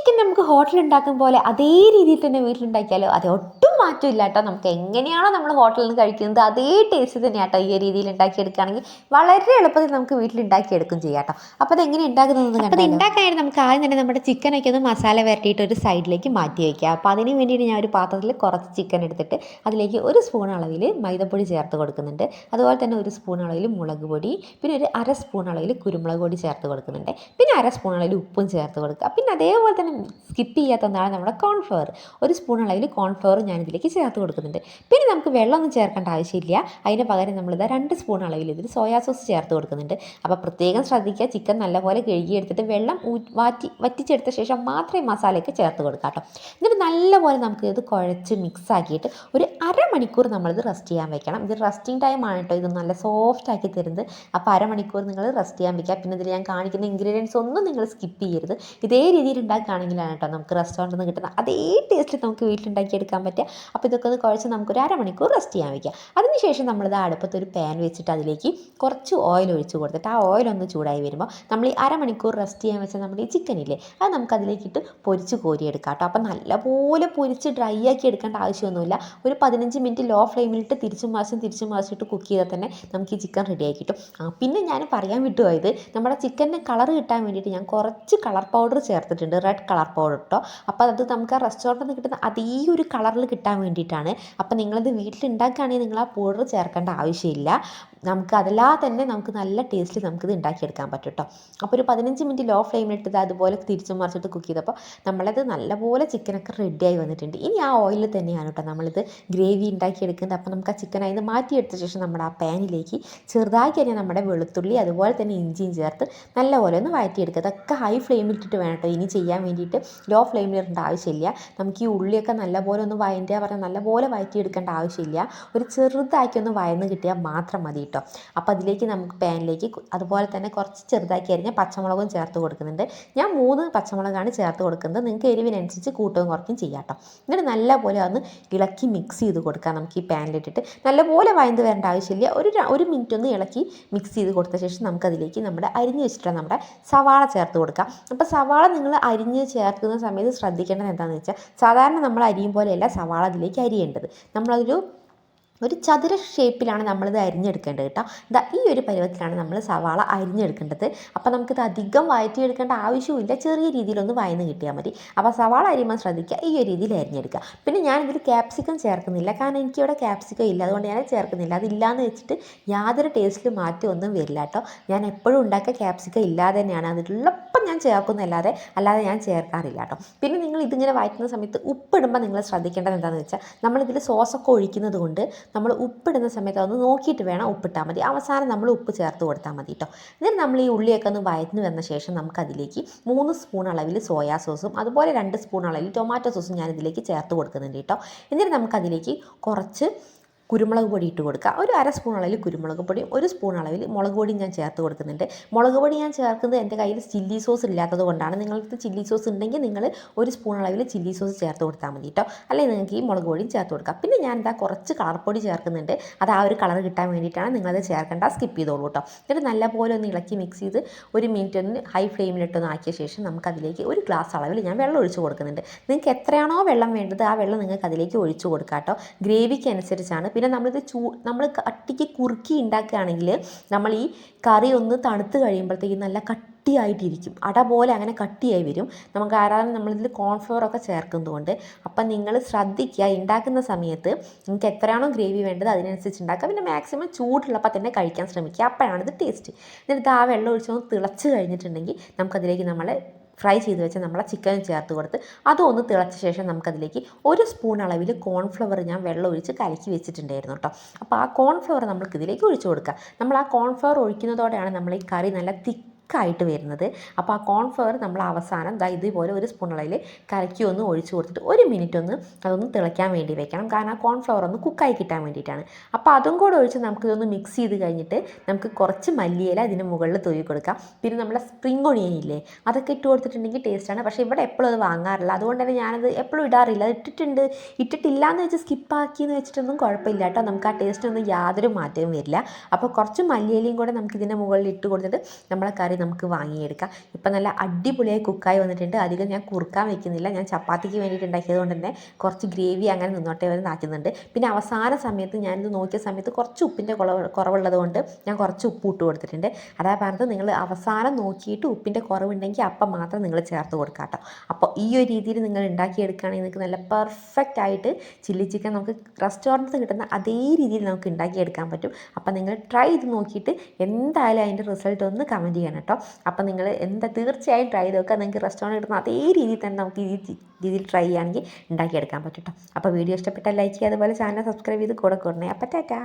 Chicken നമുക്ക് ഹോട്ടലിൽ ഉണ്ടാക്കും പോലെ അതേ രീതിയിൽ തന്നെ വീട്ടിലുണ്ടാക്കിയാലോ? അത് ഒട്ടും മാറ്റമില്ല കേട്ടോ നമുക്ക് എങ്ങനെയാണോ നമ്മൾ ഹോട്ടലിൽ നിന്ന് കഴിക്കുന്നത് അതേ ടേസ്റ്റ് തന്നെ കേട്ടോ ഈ രീതിയിൽ ഉണ്ടാക്കിയെടുക്കുകയാണെങ്കിൽ വളരെ എളുപ്പത്തിൽ നമുക്ക് വീട്ടിൽ ഉണ്ടാക്കിയെടുക്കും ചെയ്യാം കേട്ടോ അപ്പോൾ അത് എങ്ങനെ ഉണ്ടാക്കുന്നതെന്ന് അപ്പോൾ ഉണ്ടാക്കാനായിട്ട് നമുക്ക് ആദ്യം തന്നെ നമ്മുടെ ചിക്കനൊക്കെ ഒന്ന് മസാല വരട്ടിയിട്ട് ഒരു സൈഡിലേക്ക് മാറ്റി വയ്ക്കുക അപ്പോൾ അതിന് വേണ്ടിയിട്ട് ഞാൻ ഒരു പാത്രത്തിൽ കുറച്ച് ചിക്കൻ എടുത്തിട്ട് അതിലേക്ക് ഒരു സ്പൂൺ അളവിൽ മൈദപ്പൊടി ചേർത്ത് കൊടുക്കുന്നുണ്ട്. അതുപോലെ തന്നെ ഒരു സ്പൂൺ അളവിൽ മുളക് പൊടി പിന്നെ ഒരു അര സ്പൂൺ അളവിൽ കുരുമുളക് പൊടി ചേർത്ത് കൊടുക്കുന്നുണ്ട്. പിന്നെ അര സ്പൂൺ അളവിൽ ഉപ്പും ചേർത്ത് കൊടുക്കുക. പിന്നെ അതേപോലെ തന്നെ സ്കിപ്പ് ചെയ്യാത്ത ഒന്നാണ് നമ്മുടെ കോൺഫ്ലവർ ഒരു സ്പൂൺ അളവിൽ കോൺഫ്ലവർ ഞാൻ ഇതിലേക്ക് ചേർത്ത് കൊടുക്കുന്നുണ്ട്. പിന്നെ നമുക്ക് വെള്ളമൊന്നും ചേർക്കേണ്ട ആവശ്യമില്ല. അതിന് പകരം നമ്മളിത് രണ്ട് സ്പൂൺ അളവിൽ ഇതിൽ സോയാ സോസ് ചേർത്ത് കൊടുക്കുന്നുണ്ട്. അപ്പോൾ പ്രത്യേകം ശ്രദ്ധിക്കുക ചിക്കൻ നല്ലപോലെ കഴുകിയെടുത്തിട്ട് വെള്ളം വാറ്റി വറ്റിച്ചെടുത്ത ശേഷം മാത്രമേ മസാലയ്ക്ക് ചേർത്ത് കൊടുക്കാം കേട്ടോ എന്നിട്ട് നല്ലപോലെ നമുക്ക് ഇത് കുഴച്ച് മിക്സ് ആക്കിയിട്ട് ഒരു അരമണിക്കൂർ നമ്മളിത് റെസ്റ്റ് ചെയ്യാൻ വെക്കണം. ഇത് റെസ്റ്റിംഗ് ടൈം ആണ് കേട്ടോ ഇത് നല്ല സോഫ്റ്റ് ആക്കി തരുന്നത്. അപ്പോൾ അരമണിക്കൂർ നിങ്ങൾ റെസ്റ്റ് ചെയ്യാൻ വെക്കുക. പിന്നെ ഇതിൽ ഞാൻ കാണിക്കുന്ന ഇൻഗ്രീഡിയൻസ് ഒന്നും നിങ്ങൾ സ്കിപ്പ് ചെയ്യരുത്. ഇതേ രീതിയിൽ ഉണ്ടാക്കുകയാണെങ്കിലാണ് കേട്ടോ നമുക്ക് റെസ്റ്റോറന്റിൽ നിന്ന് കിട്ടുന്ന അതേ ടേസ്റ്റിൽ നമുക്ക് വീട്ടിലുണ്ടാക്കി എടുക്കാൻ പറ്റുക. അപ്പോൾ ഇതൊക്കെ ഒന്ന് കുഴച്ച് നമുക്കൊരു അരമണിക്കൂർ റെസ്റ്റ് ചെയ്യാൻ വയ്ക്കുക അതിനുശേഷം നമ്മളിത് അടുപ്പത്ത് ഒരു പാൻ വെച്ചിട്ട് അതിലേക്ക് കുറച്ച് ഓയിൽ ഒഴിച്ച് കൊടുത്തിട്ട് ആ ഓയിൽ ഒന്ന് ചൂടായി വരുമ്പോൾ നമ്മൾ ഈ അരമണിക്കൂർ റെസ്റ്റ് ചെയ്യാൻ വെച്ച നമ്മുടെ ഈ ചിക്കനില്ലേ അത് നമുക്ക് അതിലേക്കിട്ട് പൊരിച്ച് കോരിയെടുക്കാം കേട്ടോ. അപ്പോൾ നല്ലപോലെ പൊരിച്ച് ഡ്രൈ ആക്കി എടുക്കേണ്ട ആവശ്യമൊന്നുമില്ല. ഒരു പതിനഞ്ച് മിനിറ്റ് ലോ ഫ്ലെയിമിലിട്ട് തിരിച്ചും മാസം തിരിച്ചും മാസിട്ട് കുക്ക് ചെയ്താൽ തന്നെ നമുക്ക് ഈ ചിക്കൻ റെഡി ആക്കി കിട്ടും. ആ പിന്നെ ഞാൻ പറയാൻ വിട്ടുപോയത് നമ്മുടെ ചിക്കന്റെ കളർ കിട്ടാൻ വേണ്ടിയിട്ട് ഞാൻ കുറച്ച് കളർ പൗഡർ ചേർത്തിട്ടുണ്ട്. റെഡ് കളർ പൗഡർ കേട്ടോ അപ്പോൾ അത് നമുക്ക് ആ റെസ്റ്റോറന്റിൽ നിന്ന് കിട്ടുന്ന അതേ ഒരു കളറിൽ കിട്ടാൻ വേണ്ടിയിട്ടാണ്. അപ്പോൾ വീട്ടിൽ വീട്ടിലുണ്ടാക്കുകയാണെങ്കിൽ നിങ്ങൾ ആ പൗഡർ ചേർക്കേണ്ട ആവശ്യമില്ല. നമുക്ക് അതല്ലാതെ തന്നെ നമുക്ക് നല്ല ടേസ്റ്റിൽ നമുക്കിത് ഉണ്ടാക്കിയെടുക്കാൻ പറ്റും കേട്ടോ അപ്പോൾ ഒരു പതിനഞ്ച് മിനിറ്റ് ലോ ഫ്ലെയിമിലിട്ട് അതുപോലെ തിരിച്ചു മറിച്ചിട്ട് കുക്ക് ചെയ്തപ്പോൾ നമ്മളത് നല്ലപോലെ ചിക്കനൊക്കെ റെഡിയായി വന്നിട്ടുണ്ട്. ഇനി ആ ഓയിലിൽ തന്നെയാണ് കേട്ടോ നമ്മളിത് ഗ്രേവി ഉണ്ടാക്കിയെടുക്കുന്നത്. അപ്പോൾ നമുക്ക് ആ ചിക്കൻ അതിന് മാറ്റിയെടുത്ത ശേഷം നമ്മുടെ ആ പാനിലേക്ക് ചെറുതാക്കി തന്നെ നമ്മുടെ വെളുത്തുള്ളി അതുപോലെ തന്നെ ഇഞ്ചിയും ചേർത്ത് നല്ലപോലെ ഒന്ന് വഴറ്റിയെടുക്കുക. അതൊക്കെ ഹൈ ഫ്ലെയിമിലിട്ടിട്ട് വേണം കേട്ടോ ഇനി ചെയ്യാൻ വേണ്ടിയിട്ട് ലോ ഫ്ലെയിമിലിടേണ്ട ആവശ്യമില്ല. നമുക്ക് ഈ ഉള്ളിയൊക്കെ നല്ലപോലെ ഒന്ന് വഴറ്റുക പറഞ്ഞാൽ നല്ലപോലെ വഴറ്റിയെടുക്കേണ്ട ആവശ്യമില്ല. ഒരു ചെറുതാക്കി ഒന്ന് വയന്ന് കിട്ടിയാൽ മാത്രം മതി കേട്ടോ അപ്പോൾ അതിലേക്ക് നമുക്ക് പാനിലേക്ക് അതുപോലെ തന്നെ കുറച്ച് ചെറുതാക്കി അരിഞ്ഞ പച്ചമുളകും ചേർത്ത് കൊടുക്കുന്നുണ്ട്. ഞാൻ മൂന്ന് പച്ചമുളകാണ് ചേർത്ത് കൊടുക്കുന്നത്. നിങ്ങൾക്ക് എരിവിനനുസരിച്ച് കൂട്ടവും കുറയ്ക്കും ചെയ്യാം കേട്ടോ എന്നിട്ട് നല്ലപോലെ ഒന്ന് ഇളക്കി മിക്സ് ചെയ്ത് കൊടുക്കാം നമുക്ക് ഈ പാനിലിട്ടിട്ട്. നല്ലപോലെ വയന്ന് വരേണ്ട ആവശ്യമില്ല. ഒരു ഒരു മിനിറ്റ് ഒന്ന് ഇളക്കി മിക്സ് ചെയ്ത് കൊടുത്ത ശേഷം നമുക്കതിലേക്ക് നമ്മുടെ അരിഞ്ഞ് വെച്ചിട്ടുള്ള നമ്മുടെ സവാള ചേർത്ത് കൊടുക്കാം. അപ്പോൾ സവാള നിങ്ങൾ അരിഞ്ഞ് ചേർക്കുന്ന സമയത്ത് ശ്രദ്ധിക്കേണ്ടത് എന്താണെന്ന് വെച്ചാൽ സാധാരണ നമ്മൾ അരിയും പോലെയല്ല സവാള അതിലേക്ക് അരിയേണ്ടത്. നമ്മളതൊരു ഒരു ചതുര ഷേപ്പിലാണ് നമ്മളിത് അരിഞ്ഞെടുക്കേണ്ടത് കേട്ടോ. ഇതാ ഈ ഒരു പരുവത്തിലാണ് നമ്മൾ സവാള അരിഞ്ഞെടുക്കേണ്ടത്. അപ്പോൾ നമുക്കിത് അധികം വഴറ്റിയെടുക്കേണ്ട ആവശ്യമില്ല ചെറിയ രീതിയിലൊന്ന് വയന്ന് കിട്ടിയാൽ മതി. അപ്പോൾ സവാള അരിയുമ്പോൾ ശ്രദ്ധിക്കുക. ഈ ഒരു രീതിയിൽ അരിഞ്ഞെടുക്കുക. പിന്നെ ഞാനിതിൽ ക്യാപ്സിക്കം ചേർക്കുന്നില്ല. കാരണം എനിക്കിവിടെ ക്യാപ്സിക്കം ഇല്ല. അതുകൊണ്ട് ഞാൻ ചേർക്കുന്നില്ല. അതില്ലാന്ന് വെച്ചിട്ട് യാതൊരു ടേസ്റ്റിൽ മാറ്റമൊന്നും വരില്ല കേട്ടോ. ഞാൻ എപ്പോഴും ഉണ്ടാക്കിയ ക്യാപ്സിക്കം ഇല്ലാതെ തന്നെയാണ്. അതിലുള്ളപ്പം ഞാൻ ചേർക്കുന്നതല്ലാതെ അല്ലാതെ ഞാൻ ചേർക്കാറില്ല കേട്ടോ. പിന്നെ നിങ്ങൾ ഇതിങ്ങനെ വഴറ്റുന്ന സമയത്ത് ഉപ്പിടുമ്പോൾ നിങ്ങൾ ശ്രദ്ധിക്കേണ്ടത് എന്താണെന്ന് വെച്ചാൽ നമ്മളിതിൽ സോസൊക്കെ ഒഴിക്കുന്നത് കൊണ്ട് നമ്മൾ ഉപ്പിടുന്ന സമയത്ത് അതൊന്ന് നോക്കിയിട്ട് വേണം ഉപ്പിട്ടാൽ മതി. അവസാനം നമ്മൾ ഉപ്പ് ചേർത്ത് കൊടുത്താൽ മതി കേട്ടോ ഇതിന് നമ്മൾ ഈ ഉള്ളിയൊക്കെ ഒന്ന് വയറ്റിന് വന്ന ശേഷം നമുക്കതിലേക്ക് മൂന്ന് സ്പൂൺ അളവിൽ സോയാ സോസും അതുപോലെ രണ്ട് സ്പൂൺ അളവിൽ ടൊമാറ്റോ സോസും ഞാനിതിലേക്ക് ചേർത്ത് കൊടുക്കുന്നുണ്ട് കേട്ടോ എന്നിട്ട് നമുക്കതിലേക്ക് കുറച്ച് കുരുമുളക് പൊടി ഇട്ട് കൊടുക്കുക. ഒരു അര സ്പൂൺ അളവിൽ കുരുമുളക് പൊടിയും ഒരു സ്പൂൺ അളവിൽ മുളക് പൊടിയും ഞാൻ ചേർത്ത് കൊടുക്കുന്നുണ്ട് മുളക് പൊടി ഞാൻ ചേർക്കുന്നത് എന്റെ കയ്യിൽ ചില്ലി സോസ് ഇല്ലാത്തത് കൊണ്ടാണ്. നിങ്ങൾക്ക് ചില്ലി സോസ് ഉണ്ടെങ്കിൽ നിങ്ങൾ ഒരു സ്പൂൺ അളവിൽ ചില്ലി സോസ് ചേർത്ത് കൊടുത്താൽ മതി കേട്ടോ. അല്ലെങ്കിൽ നിങ്ങൾക്ക് ഈ മുളക് പൊടിയും ചേർത്ത് കൊടുക്കാം. പിന്നെ ഞാൻ എന്താ കുറച്ച് കളർപ്പൊടി പൊടി ചേർക്കുന്നുണ്ട്. അത് ആ ഒരു കളർ കിട്ടാൻ വേണ്ടിയിട്ടാണ് നിങ്ങളത് ചേർക്കേണ്ട. സ്കിപ്പ് ചെയ്തോളൂ കേട്ടോ. എന്നിട്ട് നല്ലപോലെ ഒന്ന് ഇളക്കി മിക്സ് ചെയ്ത് ഒരു മിനിറ്റ് ഒന്ന് ഹൈ ഫ്ലെയിമിലിട്ടൊന്ന് ആക്കിയ ശേഷം നമുക്ക് അതിലേക്ക് ഒരു ഗ്ലാസ് അളവിൽ ഞാൻ വെള്ളം ഒഴിച്ച് കൊടുക്കുന്നുണ്ട്. നിങ്ങൾക്ക് എത്രയാണോ വെള്ളം വേണ്ടത് ആ വെള്ളം നിങ്ങൾക്ക് അതിലേക്ക് ഒഴിച്ചു കൊടുക്കാം കേട്ടോ. ഗ്രേവിക്ക് അനുസരിച്ചാണ്. പിന്നെ നമ്മളിത് ചൂ നമ്മൾ കട്ടിക്ക് കുറുക്കി ഉണ്ടാക്കുകയാണെങ്കിൽ നമ്മൾ ഈ കറി ഒന്ന് തണുത്ത് കഴിയുമ്പോഴത്തേക്കും നല്ല കട്ടിയായിട്ടിരിക്കും. അട പോലെ അങ്ങനെ കട്ടിയായി വരും. നമുക്ക് ആരാധന നമ്മളിതിൽ കോൺഫ്ലവർ ഒക്കെ ചേർക്കുന്നതുകൊണ്ട്. അപ്പം നിങ്ങൾ ശ്രദ്ധിക്കുക ഉണ്ടാക്കുന്ന സമയത്ത് നിങ്ങൾക്ക് എത്രയാണോ ഗ്രേവി വേണ്ടത് അതിനനുസരിച്ച് ഉണ്ടാക്കുക പിന്നെ മാക്സിമം ചൂടുള്ളപ്പോൾ തന്നെ കഴിക്കാൻ ശ്രമിക്കുക. അപ്പോഴാണ് ഇത് ടേസ്റ്റ് എന്നിട്ട് ആ വെള്ളം ഒഴിച്ചൊന്ന് തിളച്ച് കഴിഞ്ഞിട്ടുണ്ടെങ്കിൽ നമുക്കതിലേക്ക് നമ്മൾ ഫ്രൈ ചെയ്ത് വെച്ച നമ്മളെ ചിക്കൻ ചേർത്ത് കൊടുത്ത് അതൊന്ന് തിളച്ച ശേഷം നമുക്കതിലേക്ക് ഒരു സ്പൂൺ അളവിൽ കോൺഫ്ലവർ ഞാൻ വെള്ളം ഒഴിച്ച് കലക്കി വെച്ചിട്ടുണ്ടായിരുന്നു കേട്ടോ അപ്പോൾ ആ കോൺഫ്ലവർ നമ്മൾക്ക് ഇതിലേക്ക് ഒഴിച്ചു കൊടുക്കുക നമ്മൾ ആ കോൺഫ്ലവർ ഒഴിക്കുന്നതോടെയാണ് നമ്മൾ ഈ കറി നല്ല തിക്കായിട്ട് വരുന്നത്. അപ്പോൾ ആ കോൺഫ്ലവർ നമ്മൾ അവസാനം ദാ ഇതുപോലെ ഒരു സ്പൂൺ അളവിൽ കലക്കി ഒന്ന് ഒഴിച്ചു കൊടുത്തിട്ട് ഒരു മിനിറ്റ് ഒന്ന് അതൊന്ന് തിളയ്ക്കാൻ വേണ്ടി വെക്കണം. കാരണം ആ കോൺഫ്ലവർ ഒന്ന് കുക്കായി കിട്ടാൻ വേണ്ടിയിട്ടാണ്. അപ്പോൾ അതും കൂടെ ഒഴിച്ച് നമുക്ക് ഇതൊന്ന് മിക്സ് ചെയ്ത് കഴിഞ്ഞിട്ട് നമുക്ക് കുറച്ച് മല്ലിയില ഇതിന് മുകളിൽ തൂവി കൊടുക്കാം. പിന്നെ നമ്മുടെ സ്പ്രിംഗ് ഒണിയൻ ഇല്ലേ അതൊക്കെ ഇട്ട് കൊടുത്തിട്ടുണ്ടെങ്കിൽ ടേസ്റ്റാണ് പക്ഷേ ഇവിടെ എപ്പോഴും അത് വാങ്ങാറില്ല. അതുകൊണ്ട് തന്നെ ഞാനത് എപ്പോഴും ഇടാറില്ല. അത് ഇട്ടിട്ടുണ്ട്. ഇട്ടിട്ടില്ല എന്ന് വെച്ച് സ്കിപ്പാക്കി എന്ന് വെച്ചിട്ടൊന്നും കുഴപ്പമില്ല കേട്ടോ. നമുക്ക് ആ ടേസ്റ്റിനൊന്നും യാതൊരു മാറ്റവും വരില്ല. അപ്പോൾ കുറച്ച് മല്ലിയിലയും കൂടെ നമുക്ക് ഇതിന്റെ മുകളിൽ ഇട്ട് കൊടുത്തിട്ട് നമ്മളെ കറി നമുക്ക് വാങ്ങിയെടുക്കാം. ഇപ്പം നല്ല അടിപൊളിയായി കുക്കായി വന്നിട്ടുണ്ട്. അധികം ഞാൻ കുറുക്കാൻ വെക്കുന്നില്ല. ഞാൻ ചപ്പാത്തിക്ക് വേണ്ടിയിട്ട് ഉണ്ടാക്കിയത് കൊണ്ട് തന്നെ കുറച്ച് ഗ്രേവി അങ്ങനെ നിന്നോട്ടെ വരെ നാക്കുന്നുണ്ട് പിന്നെ അവസാന സമയത്ത് ഞാനിത് നോക്കിയ സമയത്ത് കുറച്ച് ഉപ്പിന്റെ കുറവ് കുറവുള്ളത് കൊണ്ട് ഞാൻ കുറച്ച് ഉപ്പ് ഇട്ട് കൊടുത്തിട്ടുണ്ട്. അതാ പറഞ്ഞത് നിങ്ങൾ അവസാനം നോക്കിയിട്ട് ഉപ്പിന്റെ കുറവുണ്ടെങ്കിൽ അപ്പം മാത്രം നിങ്ങൾ ചേർത്ത് കൊടുക്കുക കേട്ടോ. അപ്പോൾ ഈ ഒരു രീതിയിൽ നിങ്ങൾ ഉണ്ടാക്കിയെടുക്കുകയാണെങ്കിൽ നിങ്ങൾക്ക് നല്ല പെർഫെക്റ്റ് ആയിട്ട് ചില്ലി ചിക്കൻ നമുക്ക് റെസ്റ്റോറന്റിൽ കിട്ടുന്ന അതേ രീതിയിൽ നമുക്ക് ഉണ്ടാക്കിയെടുക്കാൻ പറ്റും. അപ്പോൾ നിങ്ങൾ ട്രൈ ചെയ്ത് നോക്കിയിട്ട് എന്തായാലും അതിന്റെ റിസൾട്ട് ഒന്ന് കമന്റ് ചെയ്യണം കേട്ടോ. അപ്പോൾ നിങ്ങൾ എന്താ തീർച്ചയായും ട്രൈ ചെയ്ത് നോക്കുക നിങ്ങൾക്ക് റെസ്റ്റോറന്റ് കിട്ടുന്ന അതേ രീതിയിൽ തന്നെ നമുക്ക് ഈ രീതിയിൽ ട്രൈ ചെയ്യുകയാണെങ്കിൽ ഉണ്ടാക്കിയെടുക്കാൻ പറ്റും കേട്ടോ. അപ്പോൾ വീഡിയോ ഇഷ്ടപ്പെട്ടാൽ ലൈക്ക് ചെയ്യുക. അതുപോലെ ചാനൽ സബ്സ്ക്രൈബ് ചെയ്ത് കൂടെ കൂടണേ. അപ്പോൾ ടാറ്റാ.